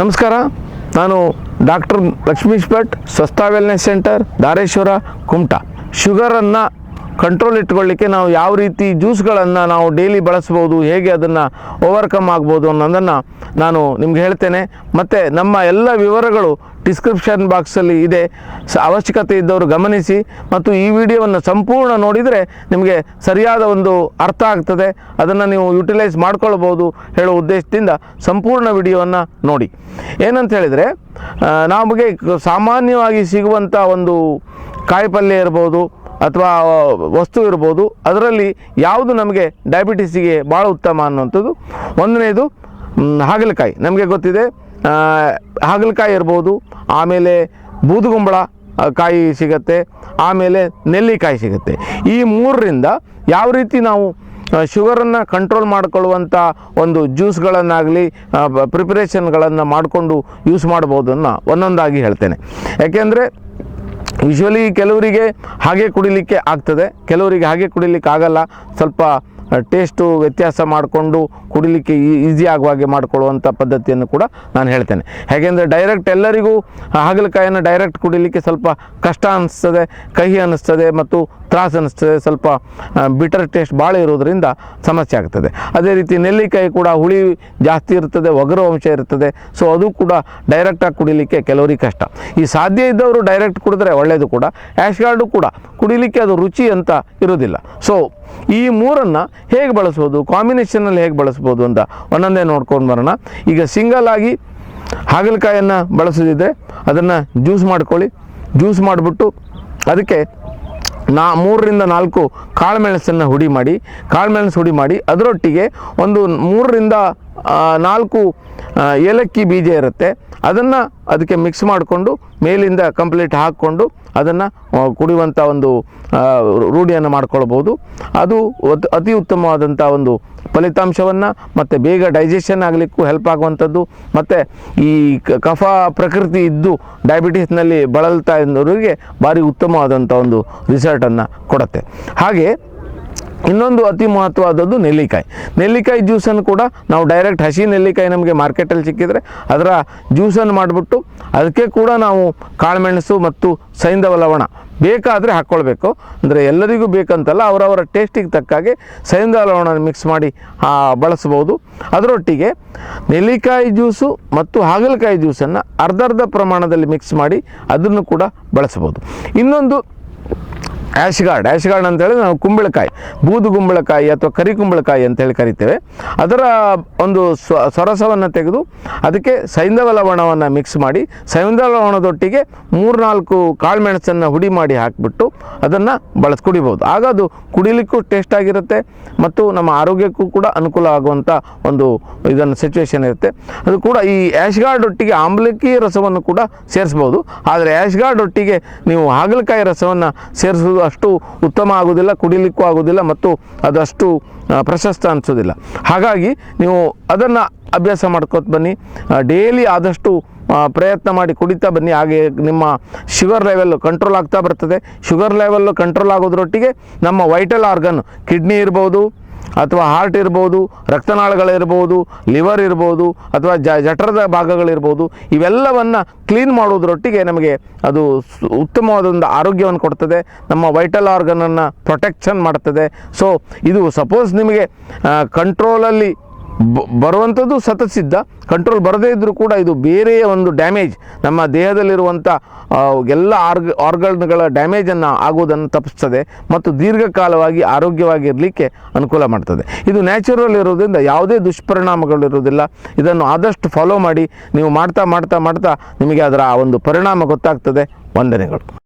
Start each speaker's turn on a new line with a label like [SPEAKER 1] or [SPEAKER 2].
[SPEAKER 1] ನಮಸ್ಕಾರ. ನಾನು doctor Lakshmish Bhat Swastha wellness centre Dhareshwara Kumta. ಶುಗರನ್ನು control ಇಟ್ಕೊಳ್ಳಿಕ್ಕೆ ನಾವು ಯಾವ ರೀತಿ ಜ್ಯೂಸ್ಗಳನ್ನು ನಾವು ಡೈಲಿ ಬಳಸ್ಬೋದು, ಹೇಗೆ ಅದನ್ನು ಓವರ್ಕಮ್ ಆಗ್ಬೋದು ಅನ್ನೋದನ್ನು ನಾನು ನಿಮ್ಗೆ ಹೇಳ್ತೇನೆ. ಮತ್ತು ನಮ್ಮ ಎಲ್ಲ ವಿವರಗಳು ಡಿಸ್ಕ್ರಿಪ್ಷನ್ ಬಾಕ್ಸಲ್ಲಿ ಇದೆ. ಸ ಅವಶ್ಯಕತೆ ಇದ್ದವರು ಗಮನಿಸಿ ಮತ್ತು ಈ ವಿಡಿಯೋವನ್ನು ಸಂಪೂರ್ಣ ನೋಡಿದರೆ ನಿಮಗೆ ಸರಿಯಾದ ಒಂದು ಅರ್ಥ ಆಗ್ತದೆ. ಅದನ್ನು ನೀವು ಯುಟಿಲೈಸ್ ಮಾಡ್ಕೊಳ್ಬೋದು ಹೇಳೋ ಉದ್ದೇಶದಿಂದ ಸಂಪೂರ್ಣ ವಿಡಿಯೋವನ್ನು ನೋಡಿ. ಏನಂತ ಹೇಳಿದರೆ ನಮಗೆ ಸಾಮಾನ್ಯವಾಗಿ ಸಿಗುವಂಥ ಒಂದು ಕಾಯಿಪಲ್ಯ ಇರ್ಬೋದು ಅಥವಾ ವಸ್ತು ಇರ್ಬೋದು, ಅದರಲ್ಲಿ ಯಾವುದು ನಮಗೆ ಡಯಾಬಿಟಿಸಿಗೆ ಭಾಳ ಉತ್ತಮ ಅನ್ನುವಂಥದ್ದು. ಒಂದನೇದು ಹಾಗಲಕಾಯಿ. ನಮಗೆ ಗೊತ್ತಿದೆ ಹಾಗಲಕಾಯಿ ಇರ್ಬೋದು, ಆಮೇಲೆ ಬೂದುಗುಂಬಳ ಕಾಯಿ ಸಿಗತ್ತೆ, ಆಮೇಲೆ ನೆಲ್ಲಿಕಾಯಿ ಸಿಗುತ್ತೆ. ಈ ಮೂರರಿಂದ ಯಾವ ರೀತಿ ನಾವು ಶುಗರನ್ನು ಕಂಟ್ರೋಲ್ ಮಾಡಿಕೊಳ್ಳುವಂಥ ಒಂದು ಜ್ಯೂಸ್ಗಳನ್ನಾಗಲಿ ಪ್ರಿಪ್ರೇಷನ್ಗಳನ್ನು ಮಾಡಿಕೊಂಡು ಯೂಸ್ ಮಾಡ್ಬೋದನ್ನು ಒಂದೊಂದಾಗಿ ಹೇಳ್ತೇನೆ. ಯಾಕೆಂದರೆ ಯೂಶ್ವಲಿ ಕೆಲವರಿಗೆ ಹಾಗೆ ಕುಡಿಲಿಕ್ಕೆ ಆಗ್ತದೆ. ಕೆಲವರಿಗೆ ಹಾಗೆ ಕುಡಿಲಿಕ್ಕೆ ಆಗಲ್ಲ. ಸ್ವಲ್ಪ ಟೇಸ್ಟು ವ್ಯತ್ಯಾಸ ಮಾಡಿಕೊಂಡು ಕುಡಿಲಿಕ್ಕೆ ಈಸಿ ಆಗುವ ಹಾಗೆ ಮಾಡಿಕೊಳ್ಳುವಂಥ ಪದ್ಧತಿಯನ್ನು ಕೂಡ ನಾನು ಹೇಳ್ತೇನೆ. ಹೇಗೆಂದರೆ ಡೈರೆಕ್ಟ್ ಎಲ್ಲರಿಗೂ ಹಾಗಲಕಾಯನ್ನು ಡೈರೆಕ್ಟ್ ಕುಡಿಲಿಕ್ಕೆ ಸ್ವಲ್ಪ ಕಷ್ಟ ಅನ್ನಿಸ್ತದೆ ಕಹಿ ಅನ್ನಿಸ್ತದೆ ಮತ್ತು ತ್ರಾಸು ಅನ್ನಿಸ್ತದೆ ಸ್ವಲ್ಪ ಬಿಟರ್ ಟೇಸ್ಟ್ ಭಾಳ ಇರೋದರಿಂದ ಸಮಸ್ಯೆ ಆಗ್ತದೆ. ಅದೇ ರೀತಿ ನೆಲ್ಲಿಕಾಯಿ ಕೂಡ ಹುಳಿ ಜಾಸ್ತಿ ಇರ್ತದೆ, ಒಗರು ಅಂಶ ಇರ್ತದೆ. ಸೊ ಅದು ಕೂಡ ಡೈರೆಕ್ಟಾಗಿ ಕುಡಿಲಿಕ್ಕೆ ಕೆಲವರಿಗೆ ಕಷ್ಟ. ಈ ಸಾಧ್ಯ ಇದ್ದವರು ಡೈರೆಕ್ಟ್ ಕುಡಿದ್ರೆ ಒಳ್ಳೆಯದು ಕೂಡ ಆ್ಯಶ್ ಗಾರ್ಡು ಕೂಡ ಕುಡಿಲಿಕ್ಕೆ ಅದು ರುಚಿ ಅಂತ ಇರೋದಿಲ್ಲ. ಸೊ ಈ ಮೂರನ್ನು ಹೇಗೆ ಬಳಸ್ಬೋದು ಕಾಂಬಿನೇಷನಲ್ಲಿ ಹೇಗೆ ಬಳಸ್ಬೋದು ಅಂತ ಒಂದೊಂದೇ ನೋಡ್ಕೊಂಡು ಬರೋಣ. ಈಗ ಸಿಂಗಲ್ ಆಗಿ ಹಾಗಲಕಾಯನ್ನು ಬಳಸೋದಿದ್ರೆ ಅದನ್ನು ಜ್ಯೂಸ್ ಮಾಡ್ಕೊಳ್ಳಿ. ಜ್ಯೂಸ್ ಮಾಡಿಬಿಟ್ಟು ಅದಕ್ಕೆ ನಾ ಮೂರರಿಂದ ನಾಲ್ಕು ಕಾಳುಮೆಣಸನ್ನು ಹುಡಿ ಮಾಡಿ ಕಾಳುಮೆಣಸು ಹುಡಿ ಮಾಡಿ ಅದರೊಟ್ಟಿಗೆ ಒಂದು ಮೂರರಿಂದ ನಾಲ್ಕು ಏಲಕ್ಕಿ ಬೀಜ ಇರುತ್ತೆ. ಅದನ್ನು ಅದಕ್ಕೆ ಮಿಕ್ಸ್ ಮಾಡಿಕೊಂಡು ಮೇಲಿಂದ ಕಂಪ್ಲೀಟ್ ಹಾಕ್ಕೊಂಡು ಅದನ್ನು ಕುಡಿಯುವಂಥ ಒಂದು ರೂಢಿಯನ್ನು ಮಾಡ್ಕೊಳ್ಬೋದು ಅದು ಅತಿ ಉತ್ತಮವಾದಂಥ ಒಂದು ಫಲಿತಾಂಶವನ್ನು ಮತ್ತು ಬೇಗ ಡೈಜೆಷನ್ ಆಗಲಿಕ್ಕೂ ಹೆಲ್ಪ್ ಆಗುವಂಥದ್ದು. ಮತ್ತು ಈ ಕಫ ಪ್ರಕೃತಿ ಇದ್ದು ಡಯಾಬಿಟೀಸ್ನಲ್ಲಿ ಬಳಲ್ತಾ ಇದ್ದವರಿಗೆ ಭಾರಿ ಉತ್ತಮವಾದಂಥ ಒಂದು ರಿಸಲ್ಟನ್ನು ಕೊಡುತ್ತೆ. ಹಾಗೆ ಇನ್ನೊಂದು ಅತಿ ಮಹತ್ವವಾದದ್ದು ನೆಲ್ಲಿಕಾಯಿ. ನೆಲ್ಲಿಕಾಯಿ ಜ್ಯೂಸನ್ನು ಕೂಡ ನಾವು ಡೈರೆಕ್ಟ್ ಹಸಿ ನೆಲ್ಲಿಕಾಯಿ ನಮಗೆ ಮಾರ್ಕೆಟಲ್ಲಿ ಸಿಕ್ಕಿದರೆ ಅದರ ಜ್ಯೂಸನ್ನು ಮಾಡಿಬಿಟ್ಟು ಅದಕ್ಕೆ ಕೂಡ ನಾವು ಕಾಳುಮೆಣಸು ಮತ್ತು ಸೈಂಧವ ಲವಣ ಬೇಕಾದರೆ ಹಾಕ್ಕೊಳ್ಬೇಕು. ಅಂದರೆ ಎಲ್ಲರಿಗೂ ಬೇಕಂತಲ್ಲ, ಅವರವರ ಟೇಸ್ಟಿಗೆ ತಕ್ಕ ಹಾಗೆ ಸೈಂಧವ ಲವಣ ಮಿಕ್ಸ್ ಮಾಡಿ ಬಳಸ್ಬೋದು. ಅದರೊಟ್ಟಿಗೆ ನೆಲ್ಲಿಕಾಯಿ ಜ್ಯೂಸು ಮತ್ತು ಹಾಗಲಕಾಯಿ ಜ್ಯೂಸನ್ನು ಅರ್ಧ ಅರ್ಧ ಪ್ರಮಾಣದಲ್ಲಿ ಮಿಕ್ಸ್ ಮಾಡಿ ಅದನ್ನು ಕೂಡ ಬಳಸ್ಬೋದು. ಇನ್ನೊಂದು ಆ್ಯಶ್ಗಾರ್ಡ್ ಆ್ಯಶ್ಗಾರ್ಡ್ ಅಂತೇಳಿ ನಾವು ಕುಂಬಳಕಾಯಿ, ಬೂದು ಕುಂಬಳಕಾಯಿ ಅಥವಾ ಕರಿ ಕುಂಬಳಕಾಯಿ ಅಂತೇಳಿ ಕರಿತೇವೆ. ಅದರ ಒಂದು ಸ್ವ ಸೊರಸವನ್ನು ತೆಗೆದು ಅದಕ್ಕೆ ಸೈಂಧವ ಲವಣವನ್ನು ಮಿಕ್ಸ್ ಮಾಡಿ, ಸೈಂಧವ ಲವಣದೊಟ್ಟಿಗೆ ಮೂರ್ನಾಲ್ಕು ಕಾಳುಮೆಣಸನ್ನು ಹುಡಿ ಮಾಡಿ ಹಾಕಿಬಿಟ್ಟು ಅದನ್ನು ಬಳಸಿ, ಕುಡಿಬೋದು. ಆಗ ಅದು ಕುಡಿಲಿಕ್ಕೂ ಟೇಸ್ಟ್ ಆಗಿರುತ್ತೆ ಮತ್ತು ನಮ್ಮ ಆರೋಗ್ಯಕ್ಕೂ ಕೂಡ ಅನುಕೂಲ ಆಗುವಂಥ ಒಂದು ಇದನ್ನು ಸಿಚುವೇಶನ್ ಇರುತ್ತೆ. ಅದು ಕೂಡ ಈ ಆ್ಯಶ್ ಗಾರ್ಡ್ ಒಟ್ಟಿಗೆ ಆಮ್ಲಕ್ಕಿ ರಸವನ್ನು ಕೂಡ ಸೇರಿಸ್ಬೋದು. ಆದರೆ ಆ್ಯಶ್ ಗಾರ್ಡ್ ಒಟ್ಟಿಗೆ ನೀವು ಹಾಗಲಕಾಯಿ ರಸವನ್ನು ಸೇರಿಸೋದು ಅಷ್ಟು ಉತ್ತಮ ಆಗೋದಿಲ್ಲ, ಕುಡಿಲಿಕ್ಕೂ ಆಗೋದಿಲ್ಲ ಮತ್ತು ಅದಷ್ಟು ಪ್ರಶಸ್ತ ಅನಿಸೋದಿಲ್ಲ. ಹಾಗಾಗಿ ನೀವು ಅದನ್ನು ಅಭ್ಯಾಸ ಮಾಡ್ಕೋತ ಬನ್ನಿ. ಡೈಲಿ ಆದಷ್ಟು ಪ್ರಯತ್ನ ಮಾಡಿ ಕುಡಿತಾ ಬನ್ನಿ. ಹಾಗೆ ನಿಮ್ಮ ಶುಗರ್ ಲೆವೆಲ್ಲು ಕಂಟ್ರೋಲ್ ಆಗ್ತಾ ಬರ್ತದೆ. ಶುಗರ್ ಲೆವೆಲ್ಲು ಕಂಟ್ರೋಲ್ ಆಗೋದ್ರೊಟ್ಟಿಗೆ ನಮ್ಮ ವೈಟಲ್ ಆರ್ಗನ್, ಕಿಡ್ನಿ ಇರ್ಬೋದು ಅಥವಾ ಹಾರ್ಟ್ ಇರ್ಬೋದು ರಕ್ತನಾಳಗಳಿರ್ಬೋದು ಲಿವರ್ ಇರ್ಬೋದು, ಅಥವಾ ಜ, ಜಠರದ ಭಾಗಗಳಿರ್ಬೋದು ಇವೆಲ್ಲವನ್ನು ಕ್ಲೀನ್ ಮಾಡೋದ್ರೊಟ್ಟಿಗೆ ನಮಗೆ ಅದು ಸು- ಉತ್ತಮವಾದ ಒಂದು ಆರೋಗ್ಯವನ್ನು ಕೊಡ್ತದೆ. ನಮ್ಮ ವೈಟಲ್ ಆರ್ಗನನ್ನು ಪ್ರೊಟೆಕ್ಷನ್ ಮಾಡ್ತದೆ. ಸೊ ಇದು ಸಪೋಸ್ ನಿಮಗೆ ಕಂಟ್ರೋಲಲ್ಲಿ ಬ- ಸತತ ಸಿದ್ಧ. ಕಂಟ್ರೋಲ್ ಬರದೇ ಇದ್ದರೂ ಕೂಡ ಇದು ಬೇರೆಯ ಒಂದು ಡ್ಯಾಮೇಜ್ ನಮ್ಮ ದೇಹದಲ್ಲಿರುವಂಥ ಎಲ್ಲ ಆರ್ಗ ಆರ್ಗನ್ಗಳ ಡ್ಯಾಮೇಜನ್ನು ಆಗೋದನ್ನು ತಪ್ಪಿಸ್ತದೆ ಮತ್ತು ದೀರ್ಘಕಾಲವಾಗಿ ಆರೋಗ್ಯವಾಗಿ ಇರಲಿಕ್ಕೆ ಅನುಕೂಲ ಮಾಡ್ತದೆ. ಇದು ನ್ಯಾಚುರಲ್ ಇರೋದ್ರಿಂದ ಯಾವುದೇ ದುಷ್ಪರಿಣಾಮಗಳು ಇರೋದಿಲ್ಲ ಇದನ್ನು ಆದಷ್ಟು ಫಾಲೋ ಮಾಡಿ. ನೀವು ಮಾಡ್ತಾ ಮಾಡ್ತಾ ಮಾಡ್ತಾ ನಿಮಗೆ ಅದರ ಒಂದು ಪರಿಣಾಮ ಗೊತ್ತಾಗ್ತದೆ. ವಂದನೆಗಳು.